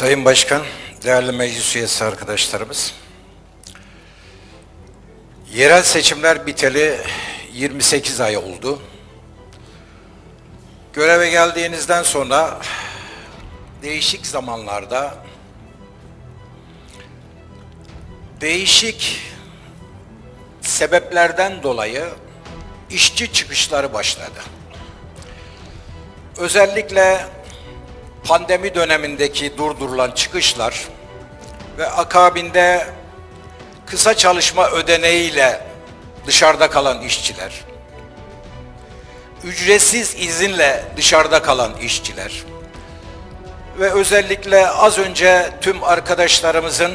Sayın Başkan, değerli meclis üyesi arkadaşlarımız. Yerel seçimler biteli 28 ay oldu. Göreve geldiğinizden sonra değişik zamanlarda değişik sebeplerden dolayı işçi çıkışları başladı. Özellikle pandemi dönemindeki durdurulan çıkışlar ve akabinde kısa çalışma ödeneğiyle dışarıda kalan işçiler, ücretsiz izinle dışarıda kalan işçiler ve özellikle az önce tüm arkadaşlarımızın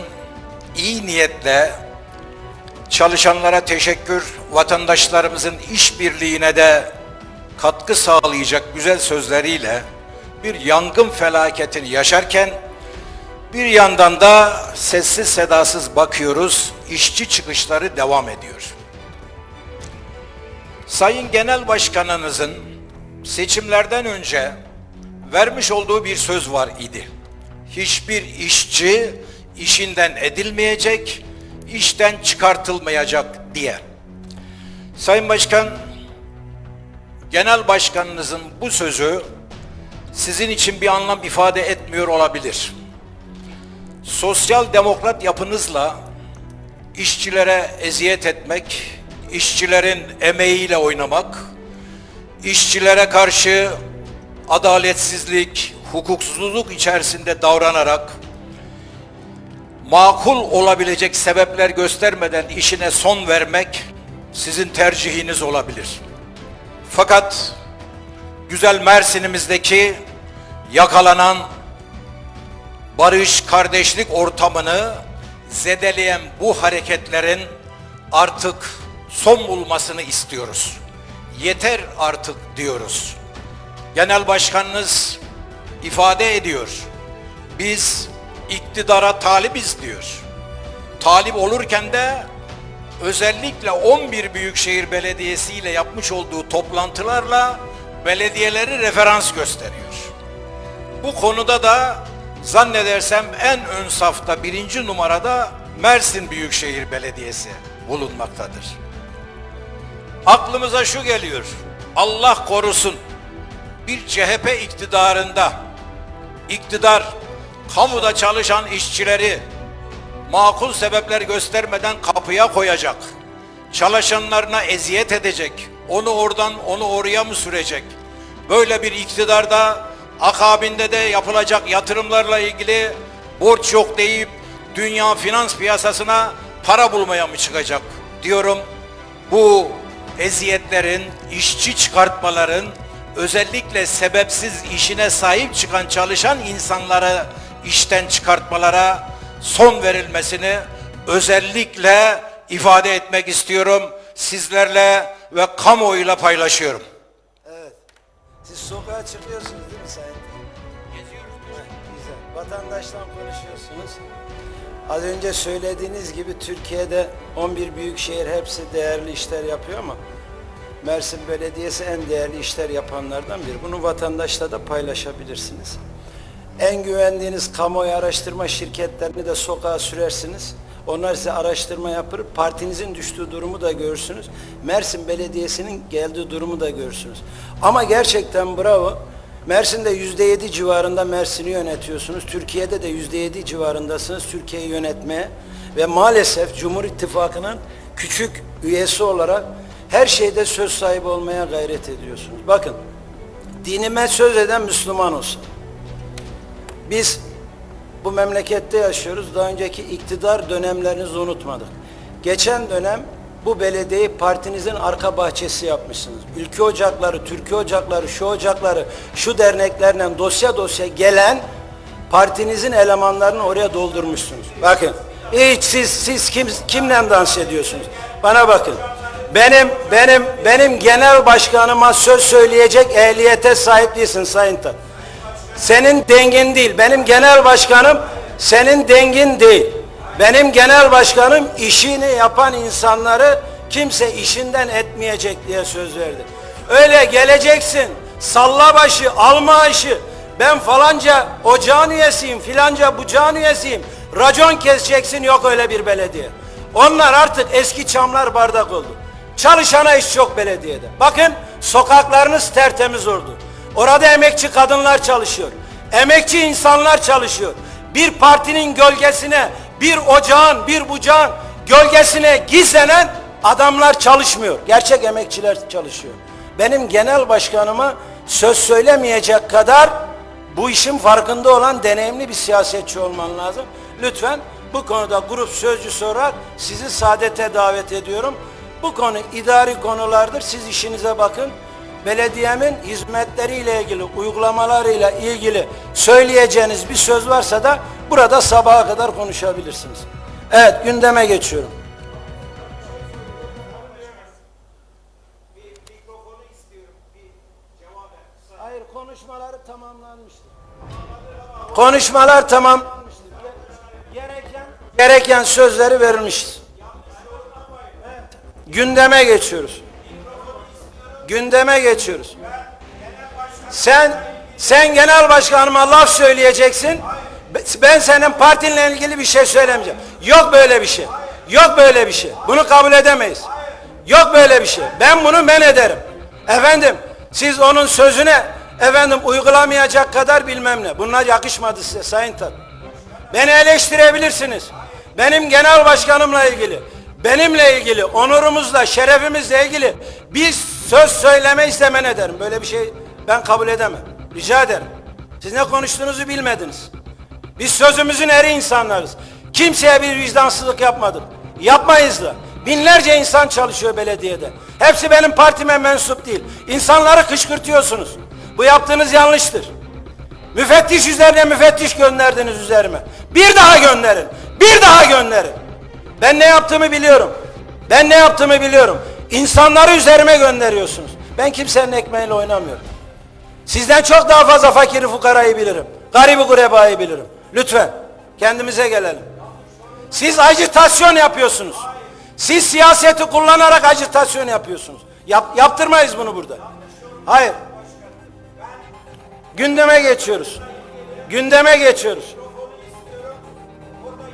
iyi niyetle çalışanlara teşekkür, vatandaşlarımızın işbirliğine de katkı sağlayacak güzel sözleriyle bir yangın felaketini yaşarken bir yandan da sessiz sedasız bakıyoruz, işçi çıkışları devam ediyor. Sayın Genel Başkanınızın seçimlerden önce vermiş olduğu bir söz var idi. Hiçbir işçi işinden edilmeyecek, işten çıkartılmayacak diye. Sayın Başkan, Genel Başkanınızın bu sözü sizin için bir anlam ifade etmiyor olabilir. Sosyal demokrat yapınızla işçilere eziyet etmek, işçilerin emeğiyle oynamak, işçilere karşı adaletsizlik, hukuksuzluk içerisinde davranarak makul olabilecek sebepler göstermeden işine son vermek sizin tercihiniz olabilir. Fakat güzel Mersin'imizdeki yakalanan barış, kardeşlik ortamını zedeleyen bu hareketlerin artık son bulmasını istiyoruz. Yeter artık diyoruz. Genel Başkanınız ifade ediyor. Biz iktidara talibiz diyor. Talip olurken de özellikle 11 Büyükşehir Belediyesi ile yapmış olduğu toplantılarla belediyeleri referans gösteriyor. Bu konuda da zannedersem en ön safta birinci numarada Mersin Büyükşehir Belediyesi bulunmaktadır. Aklımıza şu geliyor. Allah korusun bir CHP iktidarında iktidar kamuda çalışan işçileri makul sebepler göstermeden kapıya koyacak. Çalışanlarına eziyet edecek. Onu oradan onu oraya mı sürecek? Böyle bir iktidarda akabinde de yapılacak yatırımlarla ilgili borç yok deyip dünya finans piyasasına para bulmaya mı çıkacak diyorum. Bu eziyetlerin, işçi çıkartmaların özellikle sebepsiz işine sahip çıkan çalışan insanları işten çıkartmalara son verilmesini özellikle ifade etmek istiyorum. Sizlerle ve kamuoyuyla paylaşıyorum. Siz sokağa çıkıyorsunuz değil mi Sayın? Geziyoruz. Güzel. Vatandaşla konuşuyorsunuz. Az önce söylediğiniz gibi Türkiye'de 11 büyük şehir hepsi değerli işler yapıyor ama Mersin Belediyesi en değerli işler yapanlardan biri. Bunu vatandaşla da paylaşabilirsiniz. En güvendiğiniz kamuoyu araştırma şirketlerini de sokağa sürersiniz. Onlar size araştırma yapar, partinizin düştüğü durumu da görürsünüz. Mersin Belediyesi'nin geldiği durumu da görürsünüz. Ama gerçekten bravo. Mersin'de yüzde yedi civarında Mersin'i yönetiyorsunuz. Türkiye'de de yüzde yedi civarındasınız Türkiye'yi yönetmeye. Ve maalesef Cumhur İttifakı'nın küçük üyesi olarak her şeyde söz sahibi olmaya gayret ediyorsunuz. Bakın, dinime söz eden Müslüman olsun. Biz bu memlekette yaşıyoruz. Daha önceki iktidar dönemlerinizi unutmadık. Geçen dönem bu belediyeyi partinizin arka bahçesi yapmışsınız. Ülke ocakları, Türkiye ocakları, şu ocakları, şu derneklerden dosya dosya gelen partinizin elemanlarını oraya doldurmuşsunuz. Bakın, hiç siz siz kim kimle dans ediyorsunuz? Bana bakın. Benim benim benim genel başkanıma söz söyleyecek ehliyete sahip değilsin Sayın Tat. Senin dengin değil. Benim genel başkanım senin dengin değil. Benim genel başkanım işini yapan insanları kimse işinden etmeyecek diye söz verdi. Öyle geleceksin, salla başı, al maaşı, ben falanca ocağın üyesiyim, filanca bucağın üyesiyim. Racon keseceksin yok öyle bir belediye. Onlar artık eski çamlar bardak oldu. Çalışana iş yok belediyede. Bakın sokaklarınız tertemiz oldu. Orada emekçi kadınlar çalışıyor. Emekçi insanlar çalışıyor. Bir partinin gölgesine, bir ocağın, bir bucağın gölgesine gizlenen adamlar çalışmıyor. Gerçek emekçiler çalışıyor. Benim genel başkanıma söz söylemeyecek kadar bu işin farkında olan deneyimli bir siyasetçi olman lazım. Lütfen bu konuda grup sözcüsü olarak sizi saadete davet ediyorum. Bu konu idari konulardır. Siz işinize bakın. Belediyemin hizmetleriyle ilgili, uygulamalarıyla ilgili söyleyeceğiniz bir söz varsa da burada sabaha kadar konuşabilirsiniz. Evet, gündeme geçiyorum. Hayır, konuşmaları tamamlanmıştır. Konuşmalar tamamlanmıştır. Gereken, gereken sözleri verilmiştir. Gündeme geçiyoruz. Gündeme geçiyoruz. Sen sen genel başkanıma laf söyleyeceksin. Ben senin partinle ilgili bir şey söylemeyeceğim. Yok böyle bir şey. Yok böyle bir şey. Bunu kabul edemeyiz. Yok böyle bir şey. Ben bunu men ederim. Efendim siz onun sözüne efendim uygulamayacak kadar bilmem ne. Bunlar yakışmadı size Sayın Tat. Beni eleştirebilirsiniz. Benim genel başkanımla ilgili, benimle ilgili, onurumuzla, şerefimizle ilgili bir söz söyleme istemen ederim. Böyle bir şey ben kabul edemem. Rica ederim. Siz ne konuştuğunuzu bilmediniz. Biz sözümüzün eri insanlarız. Kimseye bir vicdansızlık yapmadık. Yapmayız da. Binlerce insan çalışıyor belediyede. Hepsi benim partime mensup değil. İnsanları kışkırtıyorsunuz. Bu yaptığınız yanlıştır. Müfettiş üzerine müfettiş gönderdiniz üzerime. Bir daha gönderin. Bir daha gönderin. Ben ne yaptığımı biliyorum. Ben ne yaptığımı biliyorum. İnsanları üzerime gönderiyorsunuz. Ben kimsenin ekmeğiyle oynamıyorum. Sizden çok daha fazla fakiri fukarayı bilirim. Garibi gurebayı bilirim. Lütfen kendimize gelelim. Siz ajitasyon yapıyorsunuz. Siz siyaseti kullanarak ajitasyon yapıyorsunuz. Yap, yaptırmayız bunu burada. Hayır. Gündeme geçiyoruz. Gündeme geçiyoruz.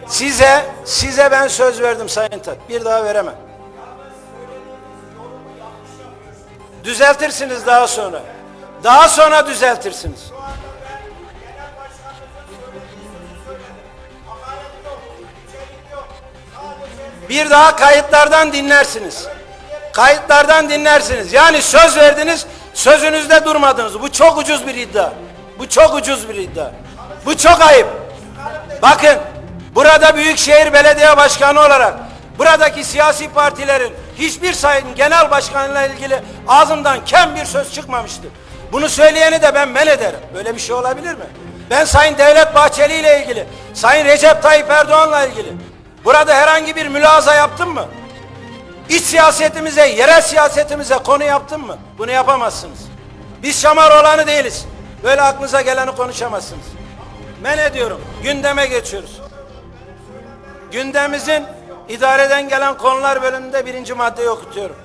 Size, size ben söz verdim Sayın Tat. Bir daha veremem. Düzeltirsiniz daha sonra. Daha sonra düzeltirsiniz. Bir daha kayıtlardan dinlersiniz. Kayıtlardan dinlersiniz. Yani söz verdiniz, sözünüzde durmadınız. Bu çok ucuz bir iddia. Bu çok ucuz bir iddia. Bu çok ayıp. Bakın, burada Büyükşehir Belediye Başkanı olarak buradaki siyasi partilerin hiçbir sayın genel başkanıyla ilgili ağzımdan kem bir söz çıkmamıştır. Bunu söyleyeni de ben men ederim. Böyle bir şey olabilir mi? Ben Sayın Devlet Bahçeli ile ilgili, Sayın Recep Tayyip Erdoğan'la ilgili burada herhangi bir mülaza yaptım mı? İç siyasetimize, yerel siyasetimize konu yaptın mı? Bunu yapamazsınız. Biz şamar olanı değiliz. Böyle aklınıza geleni konuşamazsınız. Men ediyorum. Gündeme geçiyoruz. Gündemimizin idareden gelen konular bölümünde birinci maddeyi okutuyorum.